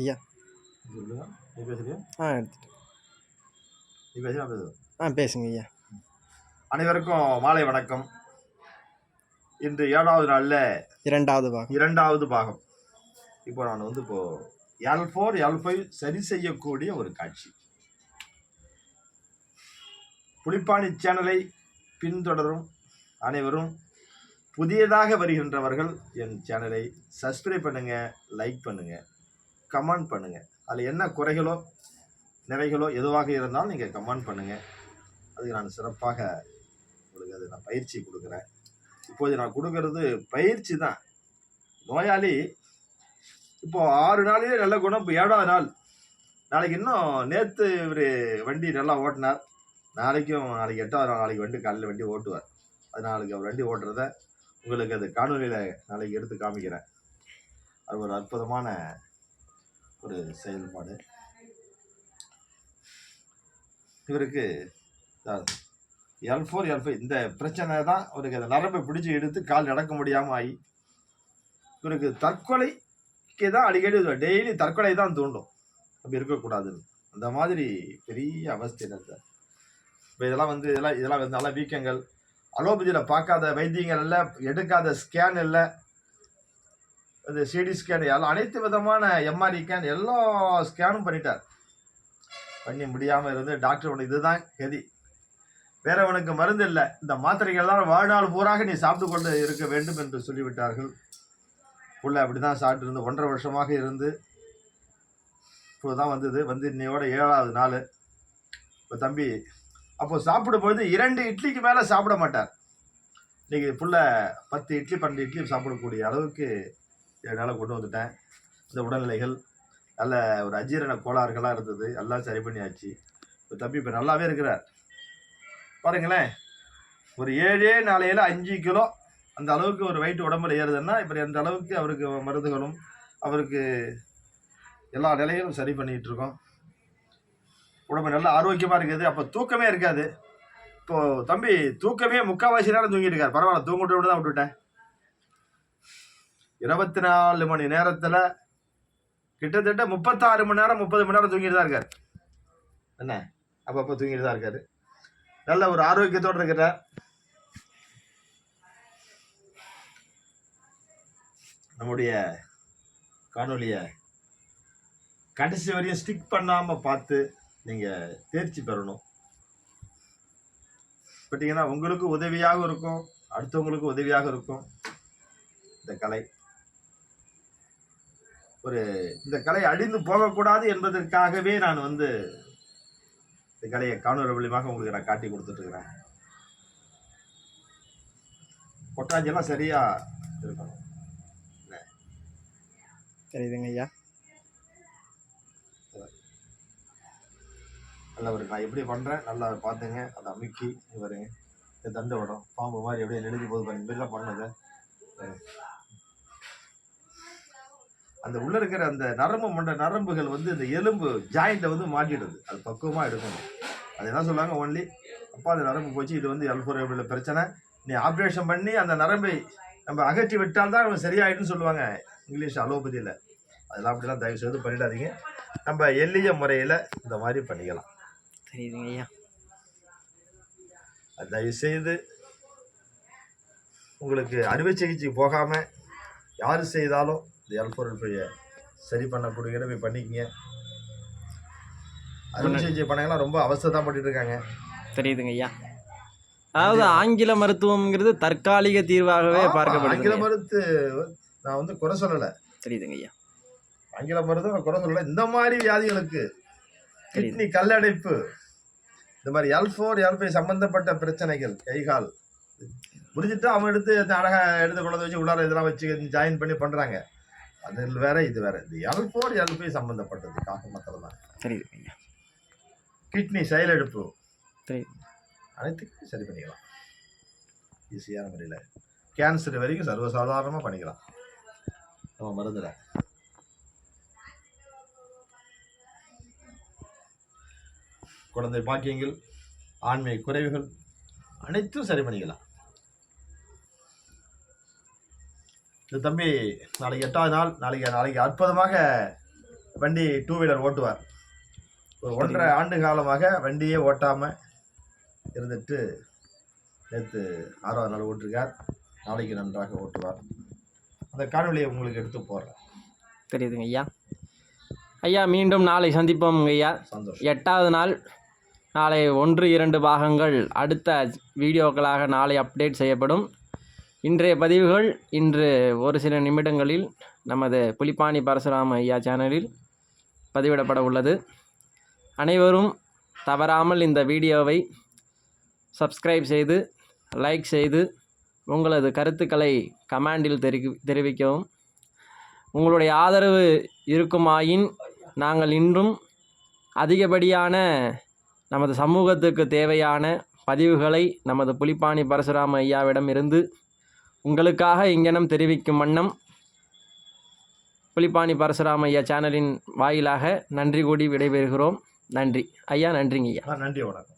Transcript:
ஐயா. ஆ எடுத்துட்டு. ஆ பேசுங்க ஐயா. அனைவருக்கும் மாலை வணக்கம். இன்று ஏழாவது நாளில் இரண்டாவது பாகம். இரண்டாவது பாகம். இப்போ நான் வந்து இப்போ எல் ஃபோர் எல் ஃபைவ் சரி செய்யக்கூடிய ஒரு காட்சி. புலிப்பாணி சேனலை பின்தொடரும் அனைவரும் புதியதாக வருகின்றவர்கள் என் சேனலை சப்ஸ்கிரைப் பண்ணுங்க லைக் பண்ணுங்க. கமெண்ட் பண்ணுங்க. அதில் என்ன குறைகளோ நிறைகளோ எதுவாக இருந்தாலும் நீங்கள் கமெண்ட் பண்ணுங்க. அதுக்கு நான் சிறப்பாக உங்களுக்கு அது நான் பயிற்சி கொடுக்குறேன். இப்போது நான் கொடுக்கறது பயிற்சி தான். நோயாளி இப்போ ஆறு நாளிலே நல்ல குணம் இப்போ ஏழாவது நாள். நாளைக்கு இன்னும் நேற்று இவர் வண்டி நல்லா ஓட்டினார். நாளைக்கும் நாளைக்கு எட்டாவது நாள் நாளைக்கு வண்டி காலையில் வண்டி ஓட்டுவார். அது நாளைக்கு அவர் வண்டி ஓட்டுறத உங்களுக்கு அது காணொலியில் நாளைக்கு எடுத்து காமிக்கிறேன். அது ஒரு அற்புதமான ஒரு செயல்பாடு. இவருக்கு எல் ஃபோர் எல் ஃபைவ் இந்த பிரச்சனை தான் அவருக்கு அந்த நரம்பை பிடிச்சி எடுத்து கால் நடக்க முடியாமல் ஆகி இவருக்கு தற்கொலைக்கு தான் அடிக்கடி டெய்லி தற்கொலை தான் தூண்டும் அப்படி இருக்கக்கூடாதுன்னு. அந்த மாதிரி பெரிய அவஸ்தை இருந்தார் இப்போ இதெல்லாம் வந்து இதெல்லாம் இதெல்லாம் வந்து நல்லா வீக்கங்கள். அலோபதியில் பார்க்காத வைத்தியங்கள் இல்லை எடுக்காத ஸ்கேன் இல்லை. இந்த சிடி ஸ்கேன் எல்லாம் அனைத்து விதமான எம்ஆர்ஐ ஸ்கேன் எல்லா ஸ்கேனும் பண்ணிட்டார். பண்ணி முடியாமல் இருந்து டாக்டர் ஒன்று இதுதான் கதி. வேறவனுக்கு மருந்து இல்லை. இந்த மாத்திரைகள் தான் வாழ்நாள் பூராக நீ சாப்பிட்டு கொண்டு இருக்க வேண்டும் என்று சொல்லிவிட்டார்கள். புள்ள அப்படி தான் சாப்பிட்டு இருந்து ஒன்றரை வருஷமாக இருந்து. இப்போ தான் வந்தது. வந்து இன்னையோட ஏழாவது நாள். இப்போ தம்பி அப்போ சாப்பிடும்போது இரண்டு இட்லிக்கு மேலே சாப்பிட மாட்டார். இன்னைக்கு புள்ள பத்து இட்லி பன்னெண்டு இட்லி சாப்பிடக்கூடிய அளவுக்கு என்னால் கொண்டு வந்துட்டேன். இந்த உடல்நிலைகள் நல்ல ஒரு அஜீரண கோளாறுகளாக இருந்தது. எல்லாம் சரி பண்ணியாச்சு. இப்போ தம்பி இப்போ நல்லாவே இருக்கிறார். பாருங்களேன். ஒரு ஏழே நாளையில் அஞ்சு கிலோ அந்த அளவுக்கு ஒரு வெயிட் உடம்புல ஏறுதுன்னா இப்போ அந்த அளவுக்கு அவருக்கு மருந்துகளும் அவருக்கு எல்லா நிலைகளும் சரி பண்ணிகிட்டு இருக்கோம். உடம்பு நல்லா ஆரோக்கியமாக இருக்குது. அப்போ தூக்கமே இருக்காது. இப்போது தம்பி தூக்கமே முக்கால்வாசி நேரம் தூங்கிட்டு இருக்கார். பரவாயில்ல தூங்கிட்டு தான் விட்டுவிட்டேன் இருபத்தி நாலு மணி நேரத்தில் கிட்டத்தட்ட முப்பத்தாறு மணி நேரம் முப்பது மணி நேரம் தூங்கிட்டு தான் இருக்கார். என்ன? அப்பப்போ தூங்கிட்டு தான் இருக்காரு. நல்ல ஒரு ஆரோக்கியத்தோடு இருக்கிறார். நம்முடைய காணொலியை கடைசி வரையும் ஸ்டிக் பண்ணாமல் பார்த்து நீங்கள் தேர்ச்சி பெறணும். பட்டிங்கன்னா உங்களுக்கு உதவியாக இருக்கும். அடுத்தவங்களுக்கு உதவியாக இருக்கும். இந்த கலை. ஒரு இந்த கலை அழிந்து போகக்கூடாது என்பதற்காகவே நான் வந்து இந்த கலையை காணொலி மூலியமாக உங்களுக்கு நான் காட்டி கொடுத்துட்ருக்குறேன் கொட்டாஞ்செல்லாம் சரியா இருக்கணும். தெரியுதுங்க ஐயா. நல்லா ஒரு நான் எப்படி பண்ணுறேன் நல்லா பார்த்துங்க. அதை அமுக்கி பாருங்க. இந்த தண்டு வடம் பாம்பு மாதிரி எப்படியே நெழுதி போது பாருங்க. இப்படிலாம் பண்ணுங்க அந்த உள்ள இருக்கிற அந்த நரம்பு மண்ட நரம்புகள் வந்து இந்த எலும்பு ஜாயிண்ட்டை வந்து மாட்டிடுது. அது பக்குவமாக எடுக்கணும். அது என்ன சொல்லுவாங்க ஒன்லி அப்பா அந்த நரம்பு போச்சு இது வந்து எல்போரபிள் பிரச்சனை. நீ ஆப்ரேஷன் பண்ணி அந்த நரம்பை நம்ம அகற்றி விட்டால் தான் அவன் சரியாயிடுன்னு சொல்லுவாங்க இங்கிலீஷ் அலோபதியில். அதெல்லாம் அப்படிலாம் தயவு செய்து பண்ணிடாதீங்க. நம்ம எளிய முறையில் இந்த மாதிரி பண்ணிக்கலாம். தெரியுதுங்க ஐயா. தயவு செய்து உங்களுக்கு அறுவை சிகிச்சை போகாமல் யார் செய்தாலும் இந்த எல்பொருள் பைய சரி பண்ணக்கூடிய போய் பண்ணிக்கங்க. அறுவை சிகிச்சை பண்ணாங்கன்னா ரொம்ப அவஸ்தை தான் பண்ணிட்டு இருக்காங்க. தெரியுதுங்க ஐயா. அதாவது ஆங்கில மருத்துவம்ங்கிறது தற்காலிக தீர்வாகவே ஆமா, ஆங்கில மருத்து நான் வந்து குறை சொல்லலை. தெரியுதுங்க ஐயா. ஆங்கில மருந்து நான் குறை சொல்லலை. இந்த மாதிரி வியாதிகளுக்கு கிட்னி கல்லடைப்பு இந்த மாதிரி எல் ஃபோர் எல் ஃபைவ் சம்பந்தப்பட்ட பிரச்சனைகள் கைகால் புரிஞ்சுட்டு அவன் எடுத்து அந்த அழகா எடுத்து கொண்டு வச்சு உள்ளார இதெல்லாம் வச்சு ஜாயின் பண்ணி பண்றாங்க. அது வேற இது வேற. இது எல் ஃபோர் எல் ஃபைவ் சம்பந்தப்பட்டது. காக்க மாத்திரம் தான். தெரியுதுங்க ஐயா. கிட்னி செயலெடுப்பு தெரியுது. அனைத்துக்கும் சரி பண்ணிக்கலாம். ஈஸியான முறையில். கேன்சர் வரைக்கும் சர்வசாதாரணமாக பண்ணிக்கலாம். நம்ம மருந்துல. குழந்தை பாக்கியங்கள் ஆண்மை குறைவுகள் அனைத்தும் சரி பண்ணிக்கலாம். இந்த தம்பி நாளைக்கு எட்டாவது நாள் நாளைக்கு நாளைக்கு அற்புதமாக வண்டி டூ வீலர் ஓட்டுவார். ஒரு ஒன்றரை ஆண்டு காலமாக வண்டியே ஓட்டாமல் இருந்துட்டு நேற்று ஆறாவது நாள் ஓட்டிருக்கார். நாளைக்கு நன்றாக ஓட்டுவார். அந்த காணொலியை உங்களுக்கு எடுத்து போடுறேன். தெரியுதுங்க ஐயா. ஐயா மீண்டும் நாளை சந்திப்போம் ஐயா. சந்தோஷம். எட்டாவது நாள் நாளை ஒன்று இரண்டு பாகங்கள் அடுத்த வீடியோக்களாக நாளை அப்டேட் செய்யப்படும். இன்றைய பதிவுகள் இன்று ஒரு சில நிமிடங்களில் நமது புலிப்பாணி பரசுராம ஐயா சேனலில் பதிவிடப்பட உள்ளது. அனைவரும் தவறாமல் இந்த வீடியோவை சப்ஸ்கிரைப் செய்து லைக் செய்து உங்களது கருத்துக்களை கமெண்டில் தெரி தெரிவிக்கவும். உங்களுடைய ஆதரவு இருக்குமாயின் நாங்கள் இன்றும் அதிகப்படியான நமது சமூகத்துக்கு தேவையான பதிவுகளை நமது புலிப்பாணி பரசுராம ஐயாவிடம் இருந்து உங்களுக்காக இங்கனம் தெரிவிக்கும் வண்ணம் புலிப்பாணி பரசுராம ஐயா சேனலின் வாயிலாக நன்றி கூடி விடைபெறுகிறோம். நன்றி. ஐயா நன்றிங்க ஐயா நன்றி வணக்கம்.